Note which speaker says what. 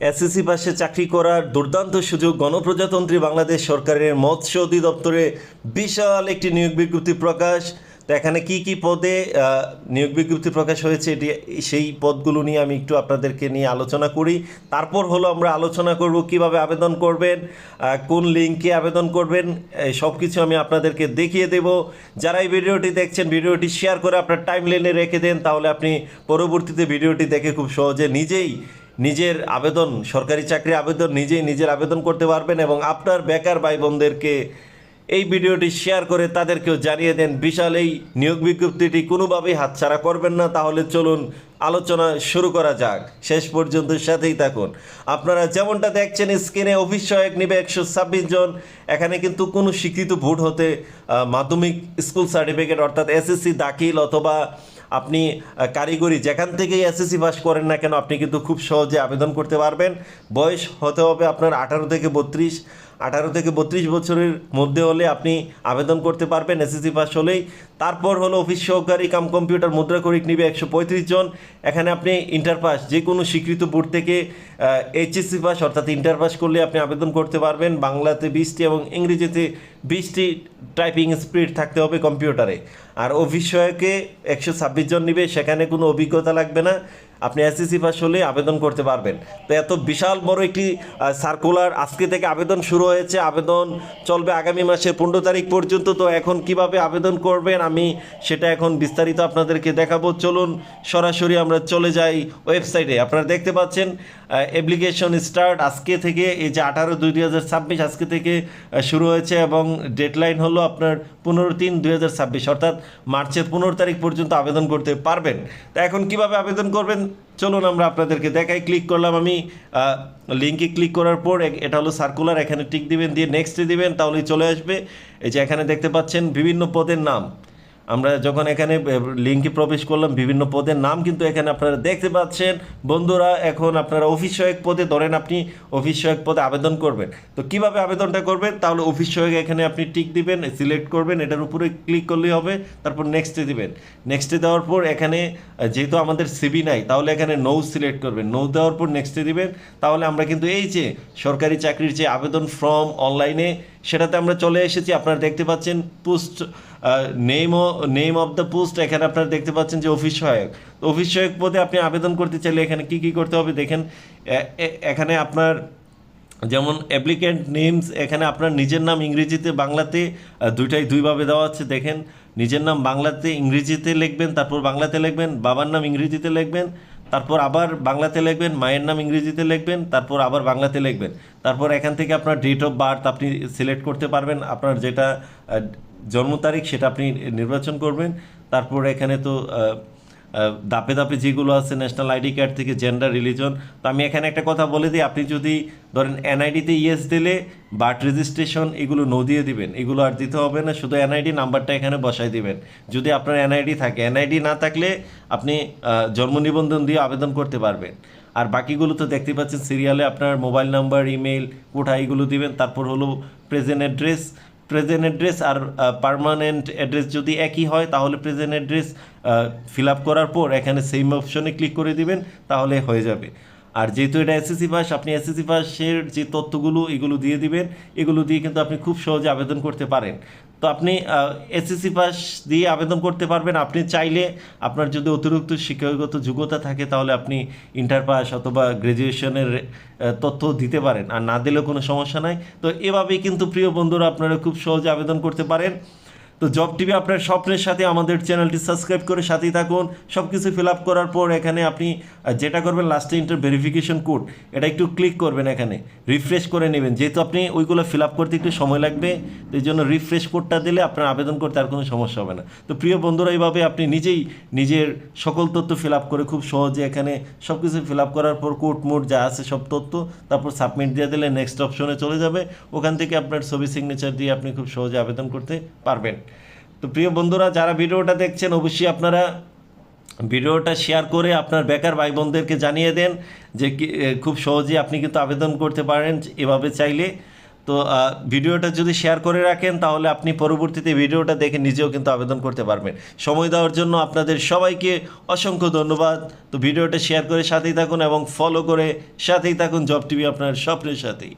Speaker 1: SSC পাশে চাকরি করার দুর্দান্ত সুযোগ গণপ্রজাতন্ত্রী বাংলাদেশ সরকারের মৎস্য অধিদপ্তরে বিশাল একটি নিয়োগ বিজ্ঞপ্তি প্রকাশ। তো এখানে কি কি পদে নিয়োগ বিজ্ঞপ্তি প্রকাশ হয়েছে এটি, সেই পদগুলো নিয়ে আমি একটু আপনাদেরকে নিয়ে আলোচনা করি। তারপর হলো আমরা আলোচনা করব কীভাবে আবেদন করবেন কোন লিঙ্কে আবেদন করবেন সব কিছু আমি আপনাদেরকে দেখিয়ে দেব। যারা এই ভিডিওটি দেখছেন, ভিডিওটি শেয়ার করে আপনার টাইম লেনে রেখে দেন, তাহলে আপনি পরবর্তীতে ভিডিওটি দেখে খুব সহজে নিজেই নিজের আবেদন, সরকারি চাকরি আবেদন নিজেই নিজের আবেদন করতে পারবেন এবং আপনার বেকার ভাই বোনদেরকে এই ভিডিওটি শেয়ার করে তাদেরকেও জানিয়ে দেন। বিশাল এই নিয়োগ বিজ্ঞপ্তিটি কোনোভাবেই হাতছাড়া করবেন না। তাহলে চলুন আলোচনা শুরু করা যাক। শেষ পর্যন্ত সাথেই থাকুন। আপনারা যেমনটা দেখছেন, স্ক্রিনে অফিস সহায়ক নিবে একশো ছাব্বিশ জন। এখানে কিন্তু কোনো স্বীকৃত ভোট হতে মাধ্যমিক স্কুল সার্টিফিকেট অর্থাৎ এসএসসি দাখিল অথবা আপনি কারিগরি যেখান থেকেই এসএসসি পাস করেন না কেন, আপনি কিন্তু খুব সহজে আবেদন করতে পারবেন। বয়স হতে হবে আপনার আঠারো থেকে বত্রিশ। আঠারো থেকে বত্রিশ বছরের মধ্যে হলে আপনি আবেদন করতে পারবেন এসএসসি পাস হলেই। তারপর হলো অফিস সহকারী কাম কম্পিউটার মুদ্রা করিক নিবে একশো পঁয়ত্রিশ জন। এখানে আপনি ইন্টার পাস যে কোনো স্বীকৃত বোর্ড থেকে এইচএসসি পাস অর্থাৎ ইন্টার পাস করলে আপনি আবেদন করতে পারবেন। বাংলাতে বিশটি এবং ইংরেজিতে বিশটি টাইপিং স্পিড থাকতে হবে কম্পিউটারে। আর অফিস সহায়কে একশো ছাব্বিশ জন নিবে, সেখানে কোনো অভিজ্ঞতা লাগবে না। আপনি এসএসসি পাস হলে আবেদন করতে পারবেন। তো এত বিশাল বড় একটি সার্কুলার আজকে থেকে আবেদন শুরু হয়েছে। আবেদন চলবে আগামী মাসের পনেরো তারিখ পর্যন্ত। তো এখন কীভাবে আবেদন করবেন আমি সেটা এখন বিস্তারিত আপনাদেরকে দেখাবো। চলুন সরাসরি আমরা চলে যাই ওয়েবসাইটে আপনারা দেখতে পাচ্ছেন অ্যাপ্লিকেশন স্টার্ট আজকে থেকে, এই যে আঠারো দুই দুই হাজার ছাব্বিশ আজকে থেকে শুরু হয়েছে এবং ডেডলাইন হলো আপনার পনেরো তিন দুই হাজার ছাব্বিশ। অর্থাৎ মার্চের পনেরো তারিখ পর্যন্ত আবেদন করতে পারবেন। তা এখন কীভাবে আবেদন করবেন? চলুন আমরা আপনাদেরকে দেখাই ক্লিক করলাম আমি লিঙ্কে ক্লিক করার পর এটা হলো সার্কুলার এখানে টিক দিবেন, দিয়ে নেক্সটে দিবেন, তাহলেই চলে আসবে। এই যে এখানে দেখতে পাচ্ছেন বিভিন্ন পদের নাম। আমরা যখন এখানে লিঙ্কে প্রবেশ করলাম, বিভিন্ন পদের নাম কিন্তু এখানে আপনারা দেখতে পাচ্ছেন। বন্ধুরা, এখন আপনারা অফিস সহায়ক পদে, ধরেন আপনি অফিস সহায়ক পদে আবেদন করবেন। তো কীভাবে আবেদনটা করবেন? তাহলে অফিস সহায়ক এখানে আপনি টিক দিবেন, সিলেক্ট করবেন, এটার উপরে ক্লিক করলেই হবে, তারপর নেক্সটে দিবেন। নেক্সটে দেওয়ার পর এখানে যেহেতু আমাদের সিবি নাই, তাহলে এখানে নৌ সিলেক্ট করবেন। নৌ দেওয়ার পর নেক্সটে দিবেন। তাহলে আমরা কিন্তু এই যে সরকারি চাকরির যে আবেদন ফর্ম অনলাইনে সেটাতে আমরা চলে এসেছি। আপনারা দেখতে পাচ্ছেন post name name of the post এখানে আপনারা দেখতে পাচ্ছেন যে অফিস সহায়ক। অফিস সহায়ক পদে আপনি আবেদন করতে চাইলে এখানে কি কি করতে হবে? দেখেন এখানে আপনার যেমন অ্যাপ্লিক্যান্ট নেমস এখানে আপনার নিজের নাম ইংরেজিতে, বাংলাতে দুইটাই দুইভাবে দেওয়া আছে। দেখেন, নিজের নাম বাংলাতে ইংরেজিতে লিখবেন, তারপর বাংলাতে লিখবেন, বাবার নাম ইংরেজিতে লিখবেন তারপর আবার বাংলাতে লিখবেন, মায়ের নাম ইংরেজিতে লিখবেন, তারপর আবার বাংলাতে লিখবেন। তারপর এখান থেকে আপনার ডেট অফ বার্থ আপনি সিলেক্ট করতে পারবেন, আপনার যেটা জন্ম তারিখ সেটা আপনি নির্বাচন করবেন। তারপর এখানে তো দাপে দাপে যেগুলো আছে ন্যাশনাল আইডি কার্ড থেকে জেন্ডার রিলিজন তো আমি এখানে একটা কথা বলে দিই, আপনি যদি ধরেন এনআইডিতে ইয়েস দিলে বার্থ রেজিস্ট্রেশন এগুলো নো দিয়ে দিবেন, এগুলো আর দিতে হবে না, শুধু এনআইডি নাম্বারটা এখানে বসাই দিবেন। যদি আপনার এনআইডি থাকে এনআইডি না থাকলে আপনি জন্ম নিবন্ধন দিয়ে আবেদন করতে পারবেন। আর বাকিগুলো তো দেখতে পাচ্ছেন সিরিয়ালে আপনার মোবাইল নাম্বার ইমেল কোথায় এগুলো দিবেন, তারপর হলো প্রেজেন্ট অ্যাড্রেস প্রেজেন্ট অ্যাড্রেস আর পারমানেন্ট অ্যাড্রেস যদি একই হয়, তাহলে প্রেজেন্ট অ্যাড্রেস ফিল আপ করার পর এখানে সেম অপশনে ক্লিক করে দিবেন, তাহলে হয়ে যাবে। আর যেহেতু এটা এসএসসি পাস আপনি এসএসসি পাসের যে তথ্যগুলো এগুলো দিয়ে দিবেন, এগুলো দিয়ে কিন্তু আপনি খুব সহজে আবেদন করতে পারেন। তো আপনি এসএসসি পাস দিয়ে আবেদন করতে পারবেন। আপনি চাইলে আপনার যদি অতিরিক্ত শিক্ষাগত যোগ্যতা থাকে, তাহলে আপনি ইন্টার পাস অথবা গ্র্যাজুয়েশনের তথ্য দিতে পারেন। আর না দিলেও কোনো সমস্যা নাই। তো এভাবেই কিন্তু প্রিয় বন্ধুরা আপনারা খুব সহজে আবেদন করতে পারেন। তো জব টিভি আপনার স্বপ্নের সাথে আমাদের চ্যানেলটি সাবস্ক্রাইব করে সাথেই থাকুন। সব কিছু ফিল আপ করার পর এখানে আপনি যেটা করবেন লাস্টে ইন্টার ভেরিফিকেশন কোড এটা একটু ক্লিক করবেন এখানে। রিফ্রেশ করে নেবেন। যেহেতু আপনি ওইগুলো ফিল আপ করতে একটু সময় লাগবে, তো এই জন্য রিফ্রেশ কোডটা দিলে আপনার আবেদন করতে আর কোনো সমস্যা হবে না। তো প্রিয় বন্ধুরা, এইভাবে আপনি নিজেই নিজের সকল তথ্য ফিল আপ করে খুব সহজে এখানে সব কিছু ফিল আপ করার পর কোড মোড যা আছে সব তথ্য, তারপর সাবমিট দিয়ে দিলে নেক্সট অপশনে চলে যাবে। ওখান থেকে আপনার ছবি সিগনেচার দিয়ে আপনি খুব সহজে আবেদন করতে পারবেন। তো প্রিয় বন্ধুরা, যারা ভিডিওটা দেখছেন, অবশ্যই আপনারা ভিডিওটা শেয়ার করে আপনার বেকার ভাই বোনদেরকে জানিয়ে দেন যে খুব সহজে আপনি কিন্তু আবেদন করতে পারেন এভাবে চাইলে। তো ভিডিওটা যদি শেয়ার করে রাখেন, তাহলে আপনি পরবর্তীতে ভিডিওটা দেখে নিজেও কিন্তু আবেদন করতে পারবেন। সময় দেওয়ার জন্য আপনাদের সবাইকে অসংখ্য ধন্যবাদ। তো ভিডিওটা শেয়ার করে সাথেই থাকুন এবং ফলো করে সাথেই থাকুন জব টিভি আপনার স্বপ্নের সাথেই।